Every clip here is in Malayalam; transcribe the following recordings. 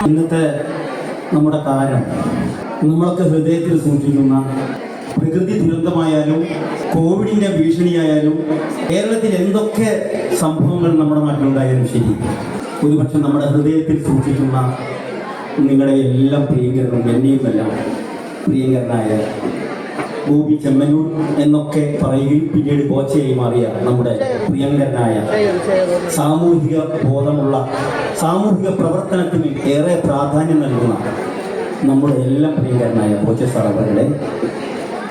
ഇന്നത്തെ നമ്മുടെ കാലം നമ്മളൊക്കെ ഹൃദയത്തിൽ സൂക്ഷിക്കുന്ന പ്രകൃതി ദുരന്തമായാലും കോവിഡിന്റെ ഭീഷണിയായാലും കേരളത്തിൽ എന്തൊക്കെ സംഭവങ്ങൾ നമ്മുടെ നാട്ടിലുണ്ടായാലും ശരി ഒരുപക്ഷെ നമ്മുടെ ഹൃദയത്തിൽ സൂക്ഷിക്കുന്ന നിങ്ങളുടെ എല്ലാം പ്രിയങ്കരനും എന്നെയുമെല്ലാം പ്രിയങ്കരനായ ഗോപി ചെമ്മനൂർ എന്നൊക്കെ പറയുകയും പിന്നീട് ബോച്ചയായി മാറിയ നമ്മുടെ പ്രിയങ്കരനായ സാമൂഹിക ബോധമുള്ള സാമൂഹിക പ്രവർത്തനത്തിന് ഏറെ പ്രാധാന്യം നൽകുന്ന നമ്മുടെ എല്ലാം പ്രിയങ്കരനായ ബോച്ച സാർ അവരുടെ.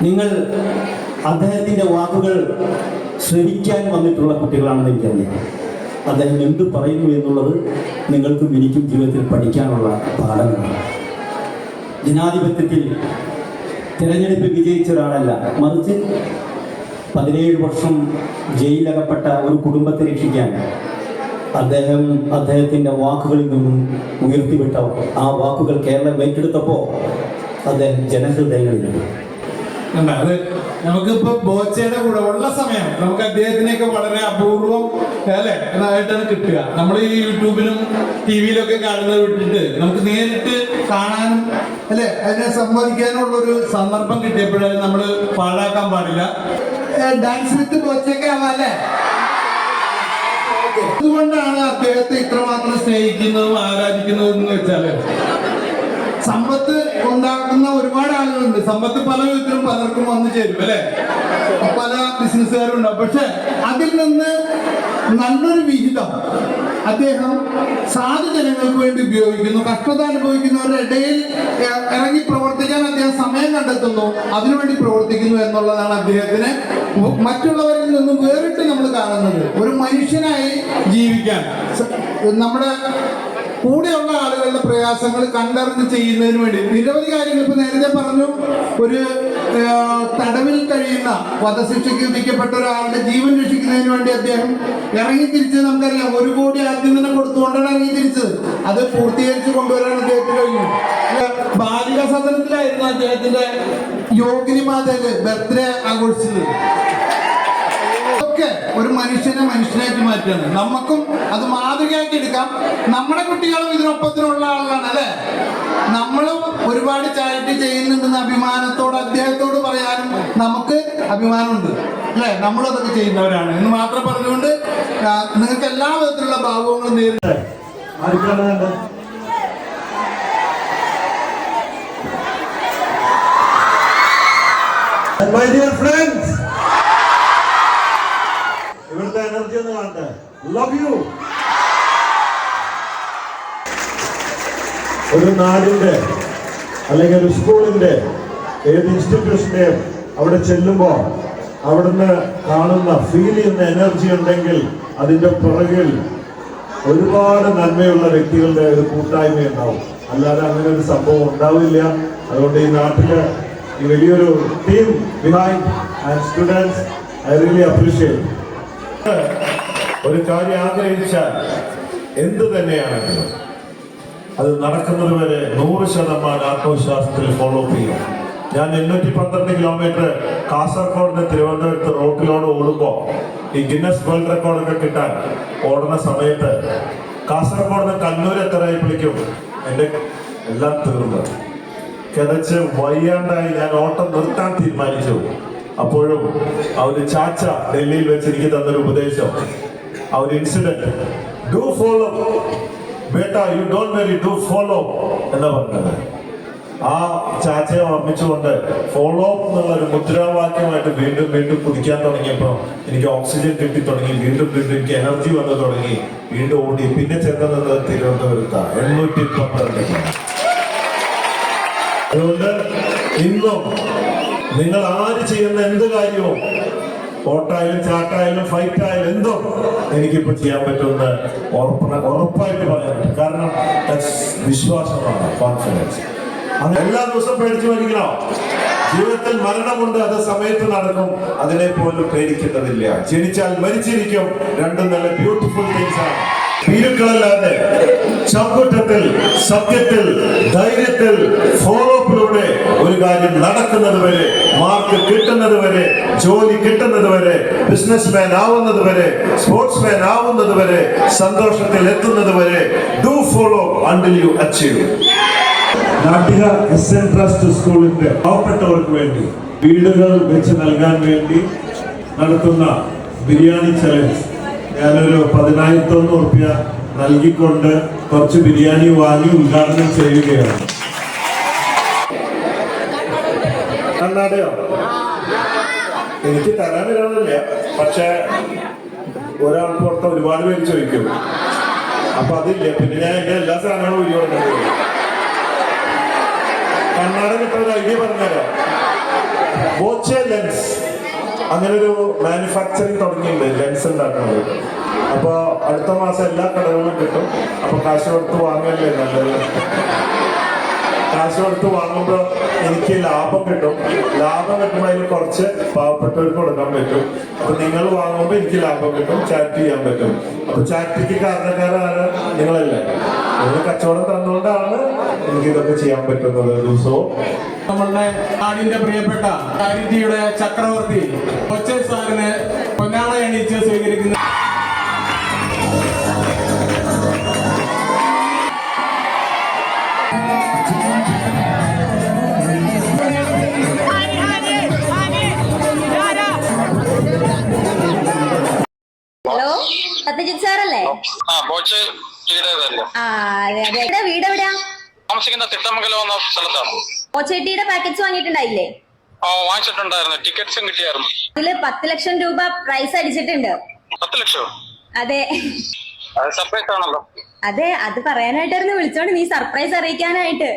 നിങ്ങൾ അദ്ദേഹത്തിന്റെ വാക്കുകൾ ശ്രമിക്കാൻ വന്നിട്ടുള്ള കുട്ടികളാണെന്ന് എനിക്കറിയാം. അദ്ദേഹം എന്ത് പറയുന്നു എന്നുള്ളത് നിങ്ങൾക്കും എനിക്കും ജീവിതത്തിൽ പഠിക്കാനുള്ള പാഠങ്ങളാണ്. ജനാധിപത്യത്തിൽ തിരഞ്ഞെടുപ്പിൽ വിജയിച്ച ഒരാളല്ല. മറിച്ച് പതിനേഴ് വർഷം ജയിലകപ്പെട്ട ഒരു കുടുംബത്തെ രക്ഷിക്കാൻ അദ്ദേഹം അദ്ദേഹത്തിന്റെ വാക്കുകളിൽ നിന്നും ഉയർത്തിവിട്ട ആ വാക്കുകൾ കേരളം ഏറ്റെടുത്തപ്പോൾ അദ്ദേഹം ജനഹൃദയങ്ങളിലുണ്ട് അത് നമുക്കിപ്പോ ബോച്ചയുടെ കൂടെ ഉള്ള സമയം. നമുക്ക് അദ്ദേഹത്തിനെയൊക്കെ വളരെ അപൂർവം അല്ലെ? ആയിട്ടാണ് കിട്ടുക. നമ്മൾ ഈ യൂട്യൂബിലും ടി വിയിലൊക്കെ കാണുന്നത് വിട്ടിട്ട് നമുക്ക് നേരിട്ട് കാണാനും അല്ലെ? അതിനെ സംവദിക്കാനുള്ള ഒരു സന്ദർഭം കിട്ടിയപ്പോഴാണ് നമ്മൾ പാഴാക്കാൻ പാടില്ല. ഡാൻസ് വിത്ത് ബോച്ചയൊക്കെ ആവാല്ലേ അതുകൊണ്ടാണ് അദ്ദേഹത്തെ ഇത്രമാത്രം സ്നേഹിക്കുന്നതും ആരാധിക്കുന്നതും എന്ന് വെച്ചാൽ സമ്പത്ത് ഉണ്ടാക്കുന്ന ഒരുപാട് ആളുകളുണ്ട്. സമ്പത്ത് പല വിധത്തിലും പലർക്കും വന്നു ചേരും അല്ലെ? പല ഉണ്ടാവും പക്ഷെ അതിൽ നിന്ന് നല്ലൊരു വിഹിതം അദ്ദേഹം സാധു ജനങ്ങൾക്ക് വേണ്ടി ഉപയോഗിക്കുന്നു. കഷ്ടത അനുഭവിക്കുന്നവരുടെ ഇടയിൽ ഇറങ്ങി പ്രവർത്തിക്കാൻ അദ്ദേഹം സമയം കണ്ടെത്തുന്നു. അതിനുവേണ്ടി പ്രവർത്തിക്കുന്നു എന്നുള്ളതാണ് അദ്ദേഹത്തിന് മറ്റുള്ളവരിൽ നിന്നും വേറിട്ട് നമ്മൾ കാണുന്നത്. ഒരു മനുഷ്യനായി ജീവിക്കാൻ. നമ്മുടെ കൂടെയുള്ള ആളുകളുടെ പ്രയാസങ്ങൾ കണ്ടറിഞ്ഞ് ചെയ്യുന്നതിന് വേണ്ടി. നിരവധി കാര്യങ്ങൾ ഇപ്പൊ നേരത്തെ പറഞ്ഞു. ഒരു തടവിൽ കഴിയുന്ന വധശിക്ഷയ്ക്ക് വിധിക്കപ്പെട്ട ഒരാളുടെ ജീവൻ രക്ഷിക്കുന്നതിന് വേണ്ടി അദ്ദേഹം ഇറങ്ങി തിരിച്ചത് നമുക്കറിയാം. ഒരു കോടി ആദ്യം തന്നെ കൊടുത്തുകൊണ്ടാണ് ഇറങ്ങി തിരിച്ചത് അത് പൂർത്തീകരിച്ച് കൊണ്ടുവരാൻ അദ്ദേഹത്തിന് കഴിഞ്ഞു. ബാലിക സദനത്തിലായിരുന്നു അദ്ദേഹത്തിന്റെ യോഗിനി മാതയിൽ ബർത്ത്ഡേ ആഘോഷിച്ചത്. ഒക്കെ ഒരു മനുഷ്യനെ മനുഷ്യനായിട്ട് മാറ്റുകയാണ്. നമുക്കും അത് മാതൃകയായിട്ട് എടുക്കാം. നമ്മുടെ കുട്ടികളും ഇതിനൊപ്പത്തിനുള്ള ആളാണ് അല്ലെ? നമ്മളും ഒരുപാട് ചാരിറ്റി ചെയ്യുന്നുണ്ടെന്ന് അഭിമാനത്തോട് അദ്ദേഹത്തോട് പറയാനും നമുക്ക് അഭിമാനമുണ്ട് അല്ലെ? നമ്മളും അതൊക്കെ ചെയ്യുന്നവരാണ്. എന്ന് മാത്രം പറഞ്ഞുകൊണ്ട് നിങ്ങൾക്ക് എല്ലാ വിധത്തിലുള്ള ഭാവങ്ങളും നേരിട്ട് my dear friends, എനർജി ഒന്ന് കാണട്ടെ ലവ് യു ഒരു നാടിന്റെ അല്ലെങ്കിൽ ഒരു സ്കൂളിന്റെ ഏത് ഇൻസ്റ്റിറ്റ്യൂഷന്റെയും അവിടെ ചെല്ലുമ്പോൾ അവിടുന്ന് കാണുന്ന ഫീൽ ചെയ്യുന്ന എനർജി ഉണ്ടെങ്കിൽ അതിന്റെ പുറകിൽ ഒരുപാട് നന്മയുള്ള വ്യക്തികളുടെ ഒരു കൂട്ടായ്മ ഉണ്ടാവും. അല്ലാതെ അങ്ങനെ ഒരു സംഭവം ഉണ്ടാവില്ല. അതുകൊണ്ട് ഈ നാട്ടിൽ ഈ വലിയൊരു team behind and students I really appreciate ഒരു കാര്യം ആഗ്രഹിച്ചാൽ എന്ത് തന്നെയാണെങ്കിലും അത് നടക്കുന്നത് വരെ നൂറ് ശതമാനം ആത്മവിശ്വാസത്തിൽ ഫോളോ ചെയ്യും. ഞാൻ എണ്ണൂറ്റി പന്ത്രണ്ട് കിലോമീറ്റർ കാസർഗോഡ് നിന്ന് തിരുവനന്തപുരത്ത് റോട്ടിലോട് ഓടുമ്പോൾ ഈ ഗിന്നസ് വേൾഡ് റെക്കോർഡൊക്കെ കിട്ടാൻ ഓടുന്ന സമയത്ത് കാസർഗോഡിന് കണ്ണൂർ എത്രയായി വിളിക്കും? എന്റെ എല്ലാം തീർന്നു. കിതച്ച് വയ്യാണ്ടായി ഞാൻ ഓട്ടം നിർത്താൻ തീരുമാനിച്ചു. അപ്പോഴും ആ ഒരു ചാച്ച ഡൽഹിയിൽ വെച്ച് എനിക്ക് തന്നൊരു ഉപദേശം. ആ ഒരു incident do follow better you don't very do follow എന്ന് പറഞ്ഞത്. ആ ചാച്ചയെ ഓർമ്മിച്ചുകൊണ്ട് ഫോളോ ഒരു മുദ്രാവാക്യമായിട്ട് വീണ്ടും വീണ്ടും കുതിക്കാൻ തുടങ്ങിയപ്പോൾ എനിക്ക് ഓക്സിജൻ കിട്ടി തുടങ്ങി. വീണ്ടും വീണ്ടും എനിക്ക് എനർജി വന്നു തുടങ്ങി. വീണ്ടും ഓടി. പിന്നെ ചെന്നത് തിരുവനന്തപുരത്ത് എണ്ണൂറ്റി പന്ത്രണ്ട് അതുകൊണ്ട് ഇന്നും നിങ്ങൾ ആര് ചെയ്യുന്ന എന്ത് കാര്യവും? ഓട്ടായാലും ചാട്ടായാലും ഫൈറ്റ് ആയാലും എന്തോ എനിക്കിപ്പോ ചെയ്യാൻ പറ്റുമെന്ന് ഉറപ്പ ഉറപ്പായിട്ട് പറയാൻ പറ്റും. കാരണം വിശ്വാസമാണ് കോൺഫിഡൻസ് അത് എല്ലാ ദിവസവും പേടിച്ചു പഠിക്കണോ ജീവിതത്തിൽ മരണമുണ്ട് അത് സമയത്ത് നടക്കും. അതിനെ പോലും പേടിക്കേണ്ടതില്ല. ജനിച്ചാൽ മരിച്ചിരിക്കും. രണ്ടും നല്ല ബ്യൂട്ടിഫുൾ തിങ്സ് ആണ്. ഭീരുക്കളല്ലാതെ ചങ്കുറ്റത്തിൽ സത്യത്തിൽ ധൈര്യത്തിൽ ഫോളോപ്പിലൂടെ ഒരു കാര്യം നടക്കുന്നത് വരെ മാർക്ക് കിട്ടുന്നത് വരെ ജോലി കിട്ടുന്നത് വരെ ബിസിനസ്മാൻ ആവുന്നത് വരെ സ്പോർട്സ്മാൻ ആവുന്നത് വരെ സന്തോഷത്തിൽ എത്തുന്നത് വരെ do follow until you achieve Nattika S N trust സ്കൂളിന്റെ പാവപ്പെട്ടവർക്ക് വേണ്ടി വീടുകൾ വെച്ച് നൽകാൻ വേണ്ടി നടത്തുന്ന ബിരിയാണി ചലഞ്ച് ഞാനൊരു പതിനായിരത്തൊന്ന് റുപ്യ നൽകിക്കൊണ്ട് കുറച്ച് ബിരിയാണി വാങ്ങി ഉദ്ഘാടനം ചെയ്യുകയാണ്. കണ്ണാടയോ? എനിക്ക് തരാൻ ഇടാനില്ല പക്ഷെ ഒരാൾ പുറത്ത് ഒരുപാട് പേര് ചോദിക്കും. അപ്പൊ അതില്ല. പിന്നെ ഞാൻ എന്റെ എല്ലാ സാധനങ്ങളും വരും കണ്ണാട കിട്ടുന്ന ഐഡിയ പറഞ്ഞുതരാം. അങ്ങനെ ഒരു മാനുഫാക്ചറിങ് തുടങ്ങിയിട്ടുണ്ട് ലെൻസ് ഉണ്ടാക്കുന്നത്. അപ്പൊ അടുത്ത മാസം എല്ലാ കടകളിലും കിട്ടും. അപ്പൊ കാശ് കൊടുത്ത് വാങ്ങല്ലേ നല്ലത്? കാശ് കൊടുത്ത് വാങ്ങുമ്പോൾ എനിക്ക് ലാഭം കിട്ടും. ലാഭം കിട്ടുമ്പോൾ അതിൽ കുറച്ച് പാവപ്പെട്ടവർക്ക് കൊടുക്കാൻ പറ്റും. അപ്പൊ നിങ്ങൾ വാങ്ങുമ്പോൾ എനിക്ക് ലാഭം കിട്ടും ചാറ്റ് ചെയ്യാൻ പറ്റും. അപ്പൊ ചാറ്റിക്ക് കാരണക്കാരാണ് നിങ്ങളല്ലേ? നിങ്ങൾ കച്ചവടം തന്നുകൊണ്ടാണ് എനിക്ക് ഇതൊക്കെ ചെയ്യാൻ പറ്റുന്നത് ദിവസവും നമ്മളുടെ നാടിന്റെ പ്രിയപ്പെട്ട ചാരിറ്റിയുടെ ചക്രവർത്തി കൊച്ചെ സാറിന് പൊന്നാള എണീച്ച് സ്വീകരിക്കുന്ന. ഹലോ സത്യജിത് സാറല്ലേ? ആ ബോച്ച് ആ അതെ അതെ. എവിടെ? വീട് എവിടെയാ താമസിക്കുന്ന തിട്ടമംഗലം എന്ന സ്ഥലത്താണ്. ഓച്ചേട്ടിയുടെ പാക്കറ്റ്സ് വാങ്ങിയിട്ടുണ്ടായില്ലേ? ആ വാങ്ങിച്ചിട്ടുണ്ടായിരുന്നു. ടിക്കറ്റ്സും കിട്ടിയായിരുന്നു. അതിൽ പത്ത് ലക്ഷം രൂപ പ്രൈസ് അടിച്ചിട്ടുണ്ട്. പത്ത് ലക്ഷമോ അതെ. അത് സർപ്രൈസ് ആണല്ലോ. അതെ അത് പറയാനായിട്ടായിരുന്നു വിളിച്ചോണ്ട് നീ സർപ്രൈസ് അറിയിക്കാനായിട്ട്.